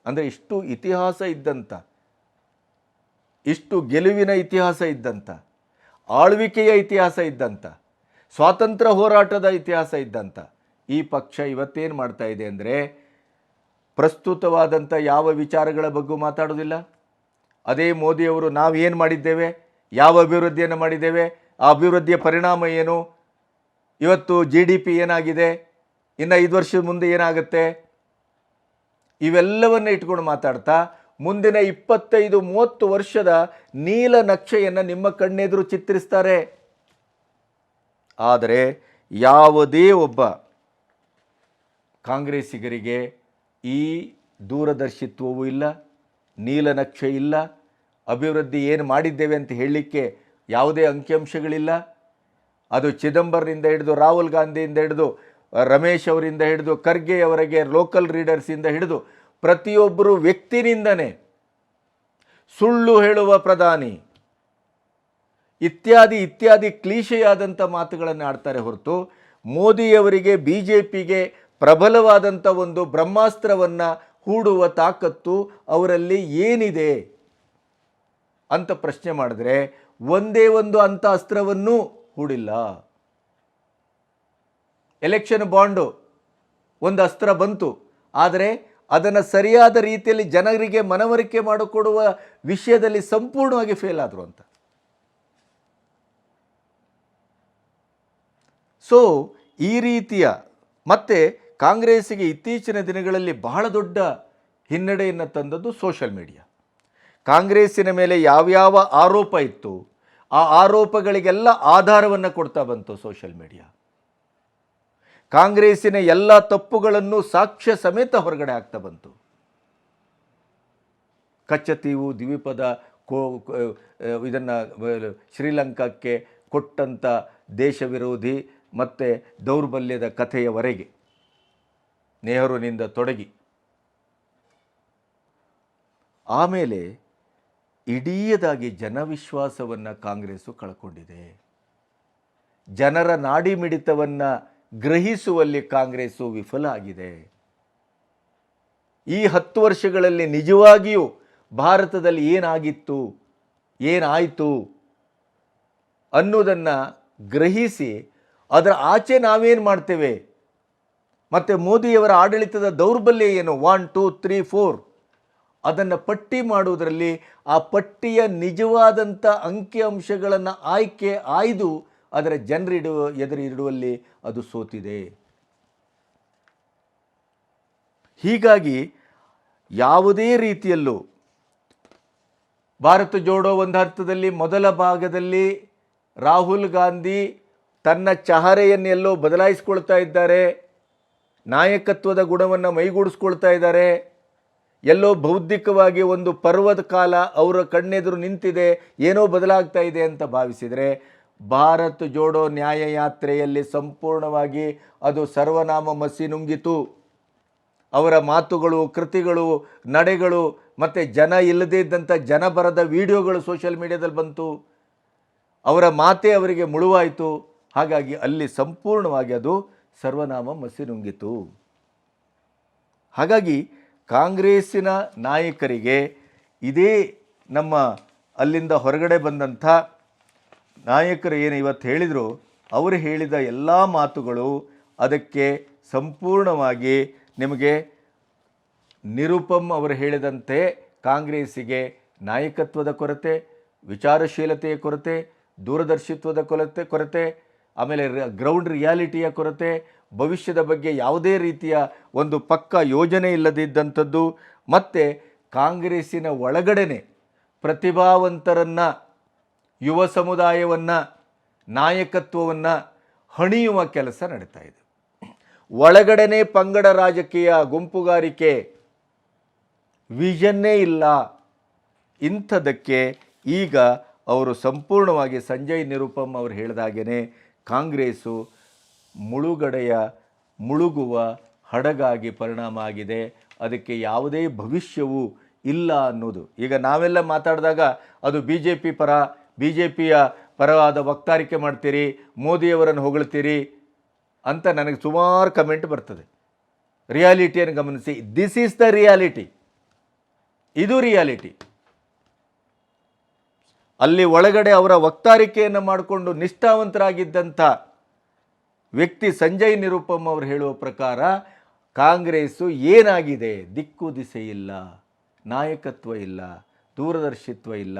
ಅಂದರೆ ಇಷ್ಟು ಇತಿಹಾಸ ಇದ್ದಂಥ ಇಷ್ಟು ಗೆಲುವಿನ ಇತಿಹಾಸ ಇದ್ದಂಥ ಆಳ್ವಿಕೆಯ ಇತಿಹಾಸ ಇದ್ದಂಥ ಸ್ವಾತಂತ್ರ್ಯ ಹೋರಾಟದ ಇತಿಹಾಸ ಇದ್ದಂಥ ಈ ಪಕ್ಷ ಇವತ್ತೇನು ಮಾಡ್ತಾ ಇದೆ ಅಂದರೆ ಪ್ರಸ್ತುತವಾದಂಥ ಯಾವ ವಿಚಾರಗಳ ಬಗ್ಗೆ ಮಾತಾಡೋದಿಲ್ಲ. ಅದೇ ಮೋದಿಯವರು ಏನು ಮಾಡಿದ್ದೇವೆ, ಯಾವ ಅಭಿವೃದ್ಧಿಯನ್ನು ಮಾಡಿದ್ದೇವೆ, ಆ ಅಭಿವೃದ್ಧಿಯ ಪರಿಣಾಮ ಏನು, ಇವತ್ತು ಜಿ ಡಿ ಪಿ ಏನಾಗಿದೆ, ಇನ್ನು ಐದು ವರ್ಷದ ಮುಂದೆ ಏನಾಗುತ್ತೆ, ಇವೆಲ್ಲವನ್ನು ಇಟ್ಕೊಂಡು ಮಾತಾಡ್ತಾ ಮುಂದಿನ ಇಪ್ಪತ್ತೈದು, ಮೂವತ್ತು ವರ್ಷದ ನೀಲ ನಕ್ಷೆಯನ್ನು ನಿಮ್ಮ ಕಣ್ಣೆದುರು ಚಿತ್ರಿಸ್ತಾರೆ. ಆದರೆ ಯಾವುದೇ ಒಬ್ಬ ಕಾಂಗ್ರೆಸ್ಸಿಗರಿಗೆ ಈ ದೂರದರ್ಶಿತ್ವವೂ ಇಲ್ಲ ನೀಲನಕ್ಷೆ ಇಲ್ಲ, ಅಭಿವೃದ್ಧಿ ಏನು ಮಾಡಿದ್ದೇವೆ ಅಂತ ಹೇಳಲಿಕ್ಕೆ ಯಾವುದೇ ಅಂಕಿಅಂಶಗಳಿಲ್ಲ. ಅದು ಚಿದಂಬರದಿಂದ ಹಿಡಿದು ರಾಹುಲ್ ಗಾಂಧಿಯಿಂದ ಹಿಡಿದು ರಮೇಶ್ ಅವರಿಂದ ಹಿಡಿದು ಖರ್ಗೆ ಅವರಿಗೆ ಲೋಕಲ್ ರೀಡರ್ಸಿಂದ ಹಿಡಿದು ಪ್ರತಿಯೊಬ್ಬರು ವ್ಯಕ್ತಿನಿಂದನೇ ಸುಳ್ಳು ಹೇಳುವ ಪ್ರಧಾನಿ. ಇತ್ಯಾದಿ ಇತ್ಯಾದಿ ಕ್ಲೀಶೆಯಾದಂಥ ಮಾತುಗಳನ್ನು ಆಡ್ತಾರೆ ಹೊರತು ಮೋದಿಯವರಿಗೆ ಬಿ ಜೆ ಪಿಗೆ ಪ್ರಬಲವಾದಂಥ ಒಂದು ಬ್ರಹ್ಮಾಸ್ತ್ರವನ್ನು ಹೂಡುವ ತಾಕತ್ತು ಅವರಲ್ಲಿ ಏನಿದೆ ಅಂತ ಪ್ರಶ್ನೆ ಮಾಡಿದ್ರೆ ಒಂದೇ ಒಂದು ಅಂತ ಅಸ್ತ್ರವನ್ನು ಹೂಡಿಲ್ಲ. ಎಲೆಕ್ಷನ್ ಬಾಂಡು ಒಂದು ಅಸ್ತ್ರ ಬಂತು. ಆದರೆ ಅದನ್ನು ಸರಿಯಾದ ರೀತಿಯಲ್ಲಿ ಜನರಿಗೆ ಮನವರಿಕೆ ಮಾಡಿಕೊಡುವ ವಿಷಯದಲ್ಲಿ ಸಂಪೂರ್ಣವಾಗಿ ಫೇಲ್ ಆದರು ಅಂತ. ಸೊ ಈ ರೀತಿಯ ಮತ್ತೆ ಕಾಂಗ್ರೆಸ್ಸಿಗೆ ಇತ್ತೀಚಿನ ದಿನಗಳಲ್ಲಿ ಬಹಳ ದೊಡ್ಡ ಹಿನ್ನಡೆಯನ್ನು ತಂದದ್ದು ಸೋಷಲ್ ಮೀಡಿಯಾ ಕಾಂಗ್ರೆಸ್ಸಿನ ಮೇಲೆ ಯಾವ್ಯಾವ ಆರೋಪ ಇತ್ತು, ಆ ಆರೋಪಗಳಿಗೆಲ್ಲ ಆಧಾರವನ್ನು ಕೊಡ್ತಾ ಬಂತು ಸೋಷಲ್ ಮೀಡಿಯಾ ಕಾಂಗ್ರೆಸ್ಸಿನ ಎಲ್ಲ ತಪ್ಪುಗಳನ್ನು ಸಾಕ್ಷ್ಯ ಸಮೇತ ಹೊರಗಡೆ ಆಗ್ತಾ ಬಂತು. ಕಚ್ಚತೀವು ದ್ವೀಪದ ಕೋ ಇದನ್ನು ಶ್ರೀಲಂಕಾಕ್ಕೆ ಕೊಟ್ಟಂಥ ದೇಶ ವಿರೋಧಿ ಮತ್ತು ದೌರ್ಬಲ್ಯದ ಕಥೆಯವರೆಗೆ, ನೆಹರುನಿಂದ ತೊಡಗಿ. ಆಮೇಲೆ ಇಡೀಯದಾಗಿ ಜನವಿಶ್ವಾಸವನ್ನು ಕಾಂಗ್ರೆಸ್ಸು ಕಳ್ಕೊಂಡಿದೆ. ಜನರ ನಾಡಿ ಮಿಡಿತವನ್ನು ಗ್ರಹಿಸುವಲ್ಲಿ ಕಾಂಗ್ರೆಸ್ಸು ವಿಫಲ ಆಗಿದೆ. ಈ ಹತ್ತು ವರ್ಷಗಳಲ್ಲಿ ನಿಜವಾಗಿಯೂ ಭಾರತದಲ್ಲಿ ಏನಾಗಿತ್ತು, ಏನಾಯಿತು ಅನ್ನೋದನ್ನು ಗ್ರಹಿಸಿ ಅದರ ಆಚೆ ನಾವೇನು ಮಾಡ್ತೇವೆ? ಮತ್ತು ಮೋದಿಯವರ ಆಡಳಿತದ ದೌರ್ಬಲ್ಯ ಏನು? ಒನ್ ಟೂ ತ್ರೀ ಫೋರ್ ಅದನ್ನು ಪಟ್ಟಿ ಮಾಡುವುದರಲ್ಲಿ ಆ ಪಟ್ಟಿಯ ನಿಜವಾದಂಥ ಅಂಕಿಅಂಶಗಳನ್ನು ಆಯ್ಕೆ ಆಯ್ದು ಅದರ ಜನರಿಡು, ಎದುರಿಡುವಲ್ಲಿ ಅದು ಸೋತಿದೆ. ಹೀಗಾಗಿ ಯಾವುದೇ ರೀತಿಯಲ್ಲೂ ಭಾರತ ಜೋಡೋ ಒಂದು ಅರ್ಥದಲ್ಲಿ ಮೊದಲ ಭಾಗದಲ್ಲಿ ರಾಹುಲ್ ಗಾಂಧಿ ತನ್ನ ಚಹರೆಯನ್ನೆಲ್ಲೋ ಬದಲಾಯಿಸ್ಕೊಳ್ತಾ ಇದ್ದಾರೆ, ನಾಯಕತ್ವದ ಗುಣವನ್ನು ಮೈಗೂಡಿಸ್ಕೊಳ್ತಾ ಇದ್ದಾರೆ, ಎಲ್ಲೋ ಬೌದ್ಧಿಕವಾಗಿ ಒಂದು ಪರ್ವದ ಕಾಲ ಅವರ ಕಣ್ಣೆದುರು ನಿಂತಿದೆ, ಏನೋ ಬದಲಾಗ್ತಾ ಇದೆ ಅಂತ ಭಾವಿಸಿದರೆ ಭಾರತ್ ಜೋಡೋ ನ್ಯಾಯಯಾತ್ರೆಯಲ್ಲಿ ಸಂಪೂರ್ಣವಾಗಿ ಅದು ಸರ್ವನಾಮ ಮಸಿ ನುಂಗಿತು. ಅವರ ಮಾತುಗಳು, ಕೃತಿಗಳು, ನಡೆಗಳು ಮತ್ತು ಜನ ಇಲ್ಲದೇ ಇದ್ದಂಥ ಜನ ಬರದ ವಿಡಿಯೋಗಳು ಸೋಷಿಯಲ್ ಮೀಡಿಯಾದಲ್ಲಿ ಬಂತು. ಅವರ ಮಾತೇ ಅವರಿಗೆ ಮುಳುವಾಯಿತು. ಹಾಗಾಗಿ ಅಲ್ಲಿ ಸಂಪೂರ್ಣವಾಗಿ ಅದು ಸರ್ವನಾಮ ಮಸಿ ನುಂಗಿತು. ಹಾಗಾಗಿ ಕಾಂಗ್ರೆಸ್ಸಿನ ನಾಯಕರಿಗೆ ಇದೇ ನಮ್ಮ ಅಲ್ಲಿಂದ ಹೊರಗಡೆ ಬಂದಂಥ ನಾಯಕರು ಏನು ಇವತ್ತು ಹೇಳಿದರು, ಅವರು ಹೇಳಿದ ಎಲ್ಲ ಮಾತುಗಳು ಅದಕ್ಕೆ ಸಂಪೂರ್ಣವಾಗಿ ನಿಮಗೆ ನಿರುಪಮ್ ಅವರು ಹೇಳಿದಂತೆ ಕಾಂಗ್ರೆಸ್ಸಿಗೆ ನಾಯಕತ್ವದ ಕೊರತೆ, ವಿಚಾರಶೀಲತೆಯ ಕೊರತೆ, ದೂರದರ್ಶಿತ್ವದ ಕೊರತೆ ಕೊರತೆ, ಆಮೇಲೆ ಗ್ರೌಂಡ್ ರಿಯಾಲಿಟಿಯ ಕೊರತೆ, ಭವಿಷ್ಯದ ಬಗ್ಗೆ ಯಾವುದೇ ರೀತಿಯ ಒಂದು ಪಕ್ಕ ಯೋಜನೆ ಇಲ್ಲದಿದ್ದಂಥದ್ದು, ಮತ್ತು ಕಾಂಗ್ರೆಸ್ಸಿನ ಒಳಗಡೆನೆ ಪ್ರತಿಭಾವಂತರನ್ನು ಯುವ ಸಮುದಾಯವನ್ನು, ನಾಯಕತ್ವವನ್ನು ಹಣಿಯುವ ಕೆಲಸ ನಡೀತಾ ಇದೆ. ಒಳಗಡೆನೇ ಪಂಗಡ ರಾಜಕೀಯ ಗುಂಪುಗಾರಿಕೆ ವಿಷನ್ನೇ ಇಲ್ಲ. ಇಂಥದಕ್ಕೆ ಈಗ ಅವರು ಸಂಪೂರ್ಣವಾಗಿ ಸಂಜಯ್ ನಿರುಪಮ್ ಅವರು ಹೇಳಿದಾಗೇ ಕಾಂಗ್ರೆಸು ಮುಳುಗಡೆಯ, ಮುಳುಗುವ ಹಡಗಾಗಿ ಪರಿಣಾಮ ಆಗಿದೆ. ಅದಕ್ಕೆ ಯಾವುದೇ ಭವಿಷ್ಯವೂ ಇಲ್ಲ ಅನ್ನೋದು. ಈಗ ನಾವೆಲ್ಲ ಮಾತಾಡಿದಾಗ ಅದು ಬಿ ಪರ ಬಿ ಜೆ ಪಿಯ ಪರವಾದ ವಕ್ತಾರಿಕೆ ಮಾಡ್ತೀರಿ, ಮೋದಿಯವರನ್ನು ಹೊಗಳ್ತೀರಿ ಅಂತ ನನಗೆ ಸುಮಾರು ಕಮೆಂಟ್ ಬರ್ತದೆ. ರಿಯಾಲಿಟಿಯನ್ನು ಗಮನಿಸಿ. ದಿಸ್ ಈಸ್ ದ ರಿಯಾಲಿಟಿ ಇದು ರಿಯಾಲಿಟಿ ಅಲ್ಲಿ ಒಳಗಡೆ ಅವರ ವಕ್ತಾರಿಕೆಯನ್ನು ಮಾಡಿಕೊಂಡು ನಿಷ್ಠಾವಂತರಾಗಿದ್ದಂಥ ವ್ಯಕ್ತಿ ಸಂಜಯ್ ನಿರುಪಮ್ ಅವರು ಹೇಳುವ ಪ್ರಕಾರ, ಕಾಂಗ್ರೆಸ್ಸು ಏನಾಗಿದೆ? ದಿಕ್ಕು, ದಿಸೆ ಇಲ್ಲ. ನಾಯಕತ್ವ ಇಲ್ಲ. ದೂರದರ್ಶಿತ್ವ ಇಲ್ಲ.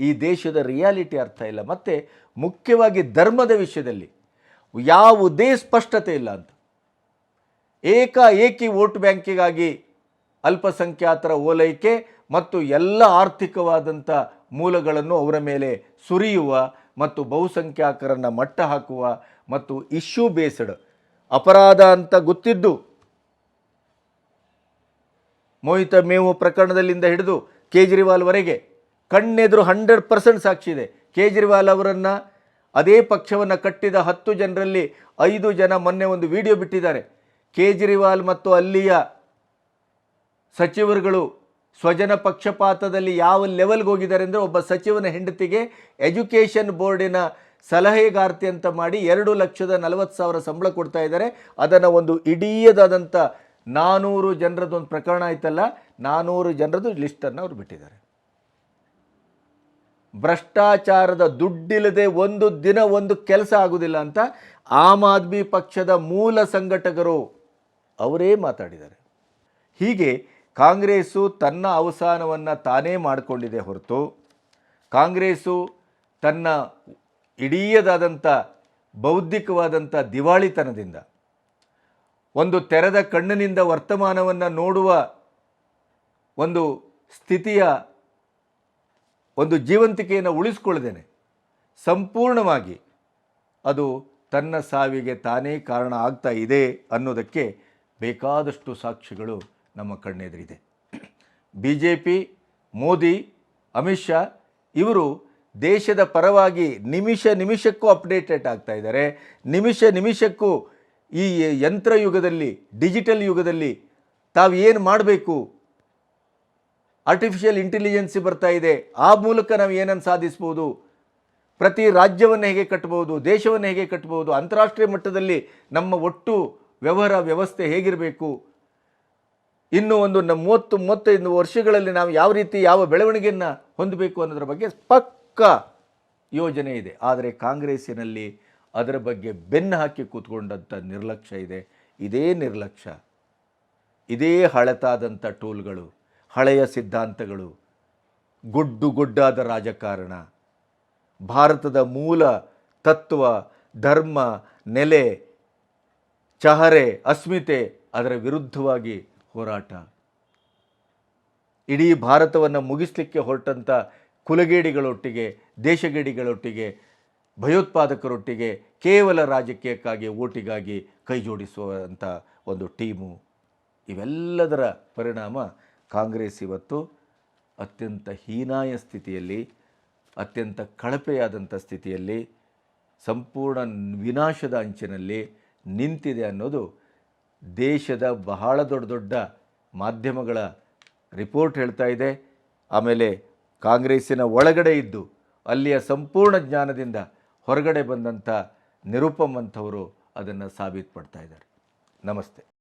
ಈ ದೇಶದ ರಿಯಾಲಿಟಿ ಅರ್ಥ ಇಲ್ಲ. ಮತ್ತು ಮುಖ್ಯವಾಗಿ ಧರ್ಮದ ವಿಷಯದಲ್ಲಿ ಯಾವುದೇ ಸ್ಪಷ್ಟತೆ ಇಲ್ಲ ಅಂತ. ಏಕಾಏಕಿ ವೋಟ್ ಬ್ಯಾಂಕಿಗಾಗಿ ಅಲ್ಪಸಂಖ್ಯಾತರ ಓಲೈಕೆ ಮತ್ತು ಎಲ್ಲ ಆರ್ಥಿಕವಾದಂಥ ಮೂಲಗಳನ್ನು ಅವರ ಮೇಲೆ ಸುರಿಯುವ ಮತ್ತು ಬಹುಸಂಖ್ಯಾತರನ್ನು ಮಟ್ಟ ಹಾಕುವ ಮತ್ತು ಇಶ್ಯೂ ಬೇಸ್ಡ್ ಅಪರಾಧ ಅಂತ ಗೊತ್ತಿದ್ದು ಮೋಹಿತ ಮೇವು ಪ್ರಕರಣದಲ್ಲಿಂದ ಹಿಡಿದು ಕೇಜ್ರಿವಾಲ್ವರೆಗೆ ಕಣ್ಣೆದುರು ಹಂಡ್ರೆಡ್ ಪರ್ಸೆಂಟ್ ಸಾಕ್ಷಿ ಇದೆ. ಕೇಜ್ರಿವಾಲ್ ಅವರನ್ನು ಅದೇ ಪಕ್ಷವನ್ನು ಕಟ್ಟಿದ ಹತ್ತು ಜನರಲ್ಲಿ ಐದು ಜನ ಮೊನ್ನೆ ಒಂದು ವಿಡಿಯೋ ಬಿಟ್ಟಿದ್ದಾರೆ. ಕೇಜ್ರಿವಾಲ್ ಮತ್ತು ಅಲ್ಲಿಯ ಸಚಿವರುಗಳು ಸ್ವಜನ ಪಕ್ಷಪಾತದಲ್ಲಿ ಯಾವ ಲೆವೆಲ್ಗೆ ಹೋಗಿದ್ದಾರೆ ಅಂದರೆ ಒಬ್ಬ ಸಚಿವನ ಹೆಂಡತಿಗೆ ಎಜುಕೇಷನ್ ಬೋರ್ಡಿನ ಸಲಹೆಗಾರ್ತಿ ಅಂತ ಮಾಡಿ ಎರಡು ಲಕ್ಷದ ನಲವತ್ತು ಸಾವಿರ ಸಂಬಳ ಕೊಡ್ತಾ ಇದ್ದಾರೆ. ಅದನ್ನು ಒಂದು ಇಡೀದಾದಂಥ ನಾನೂರು ಒಂದು ಪ್ರಕರಣ ಆಯ್ತಲ್ಲ, ನಾನೂರು ಜನರದ್ದು ಲಿಸ್ಟನ್ನು ಅವ್ರು ಬಿಟ್ಟಿದ್ದಾರೆ. ಭ್ರಷ್ಟಾಚಾರದ ದುಡ್ಡಿಲ್ಲದೆ ಒಂದು ದಿನ ಒಂದು ಕೆಲಸ ಆಗುವುದಿಲ್ಲ ಅಂತ ಆಮ್ ಆದ್ಮಿ ಪಕ್ಷದ ಮೂಲ ಸಂಘಟಕರು ಅವರೇ ಮಾತಾಡಿದ್ದಾರೆ. ಹೀಗೆ ಕಾಂಗ್ರೆಸ್ಸು ತನ್ನ ಅವಸಾನವನ್ನು ತಾನೇ ಮಾಡಿಕೊಂಡಿದೆ ಹೊರತು ಕಾಂಗ್ರೆಸ್ಸು ತನ್ನ ಇಡೀಯದಾದಂಥ ಬೌದ್ಧಿಕವಾದಂಥ ದಿವಾಳಿತನದಿಂದ ಒಂದು ತೆರೆದ ಕಣ್ಣಿನಿಂದ ವರ್ತಮಾನವನ್ನು ನೋಡುವ ಒಂದು ಸ್ಥಿತಿಯ ಒಂದು ಜೀವಂತಿಕೆಯನ್ನು ಉಳಿಸ್ಕೊಳ್ಳದೇನೆ ಸಂಪೂರ್ಣವಾಗಿ ಅದು ತನ್ನ ಸಾವಿಗೆ ತಾನೇ ಕಾರಣ ಆಗ್ತಾ ಇದೆ ಅನ್ನೋದಕ್ಕೆ ಬೇಕಾದಷ್ಟು ಸಾಕ್ಷಿಗಳು ನಮ್ಮ ಕಣ್ಣೆದುರಿದೆ. B J P Modi, Amit Shah ಇವರು ದೇಶದ ಪರವಾಗಿ ನಿಮಿಷ ನಿಮಿಷಕ್ಕೂ ಅಪ್ಡೇಟೆಡ್ ಆಗ್ತಾ ಇದ್ದಾರೆ. ನಿಮಿಷ ನಿಮಿಷಕ್ಕೂ ಈ ಯಂತ್ರ ಯುಗದಲ್ಲಿ ಡಿಜಿಟಲ್ ಯುಗದಲ್ಲಿ ತಾವು ಏನು ಮಾಡಬೇಕು ಆರ್ಟಿಫಿಷಿಯಲ್ ಇಂಟೆಲಿಜೆನ್ಸಿ ಬರ್ತಾ ಇದೆ. ಆ ಮೂಲಕ ನಾವು ಏನನ್ನು ಸಾಧಿಸ್ಬೋದು? ಪ್ರತಿ ರಾಜ್ಯವನ್ನು ಹೇಗೆ ಕಟ್ಟಬಹುದು ದೇಶವನ್ನು ಹೇಗೆ ಕಟ್ಟಬಹುದು ಅಂತಾರಾಷ್ಟ್ರೀಯ ಮಟ್ಟದಲ್ಲಿ ನಮ್ಮ ಒಟ್ಟು ವ್ಯವಹಾರ ವ್ಯವಸ್ಥೆ ಹೇಗಿರಬೇಕು? ಇನ್ನು ಒಂದು ಮೂವತ್ತು, ಮೂವತ್ತೈದು ವರ್ಷಗಳಲ್ಲಿ ನಾವು ಯಾವ ರೀತಿ ಯಾವ ಬೆಳವಣಿಗೆಯನ್ನು ಹೊಂದಬೇಕು ಅನ್ನೋದ್ರ ಬಗ್ಗೆ ಪಕ್ಕ ಯೋಜನೆ ಇದೆ. ಆದರೆ ಕಾಂಗ್ರೆಸ್ಸಿನಲ್ಲಿ ಅದರ ಬಗ್ಗೆ ಬೆನ್ನು ಹಾಕಿ ಕೂತ್ಕೊಂಡಂಥ ನಿರ್ಲಕ್ಷ್ಯ ಇದೆ. ಇದೇ ನಿರ್ಲಕ್ಷ್ಯ. ಇದೇ ಹಳತಾದಂಥ ಟೂಲ್ಗಳು. ಹಳೆಯ ಸಿದ್ಧಾಂತಗಳು ಗುಡ್ಡುಗುಡ್ಡಾದ ರಾಜಕಾರಣ, ಭಾರತದ ಮೂಲ ತತ್ವ, ಧರ್ಮ, ನೆಲೆ, ಚಹರೆ, ಅಸ್ಮಿತೆ ಅದರ ವಿರುದ್ಧವಾಗಿ ಹೋರಾಟ. ಇಡೀ ಭಾರತವನ್ನು ಮುಗಿಸ್ಲಿಕ್ಕೆ ಹೊರಟಂಥ ಕುಲಗೇಡಿಗಳೊಟ್ಟಿಗೆ, ದೇಶಗೇಡಿಗಳೊಟ್ಟಿಗೆ, ಭಯೋತ್ಪಾದಕರೊಟ್ಟಿಗೆ ಕೇವಲ ರಾಜಕೀಯಕ್ಕಾಗಿ, ಓಟಿಗಾಗಿ ಕೈಜೋಡಿಸುವಂಥ ಒಂದು ಟೀಮು. ಇವೆಲ್ಲದರ ಪರಿಣಾಮ ಕಾಂಗ್ರೆಸ್ ಇವತ್ತು ಅತ್ಯಂತ ಹೀನಾಯ ಸ್ಥಿತಿಯಲ್ಲಿ, ಅತ್ಯಂತ ಕಳಪೆಯಾದಂಥ ಸ್ಥಿತಿಯಲ್ಲಿ, ಸಂಪೂರ್ಣ ವಿನಾಶದ ಅಂಚಿನಲ್ಲಿ ನಿಂತಿದೆ ಅನ್ನೋದು ದೇಶದ ಬಹಳ ದೊಡ್ಡ ದೊಡ್ಡ ಮಾಧ್ಯಮಗಳ ರಿಪೋರ್ಟ್ ಹೇಳ್ತಾ ಇದೆ. ಆಮೇಲೆ ಕಾಂಗ್ರೆಸ್ಸಿನ ಒಳಗಡೆ ಇದ್ದು ಅಲ್ಲಿಯ ಸಂಪೂರ್ಣ ಜ್ಞಾನದಿಂದ ಹೊರಗಡೆ ಬಂದಂಥ ನಿರುಪಮ್ ಅಂಥವರು ಅದನ್ನು ಸಾಬೀತುಪಡ್ತಾ ಇದ್ದಾರೆ. ನಮಸ್ತೆ.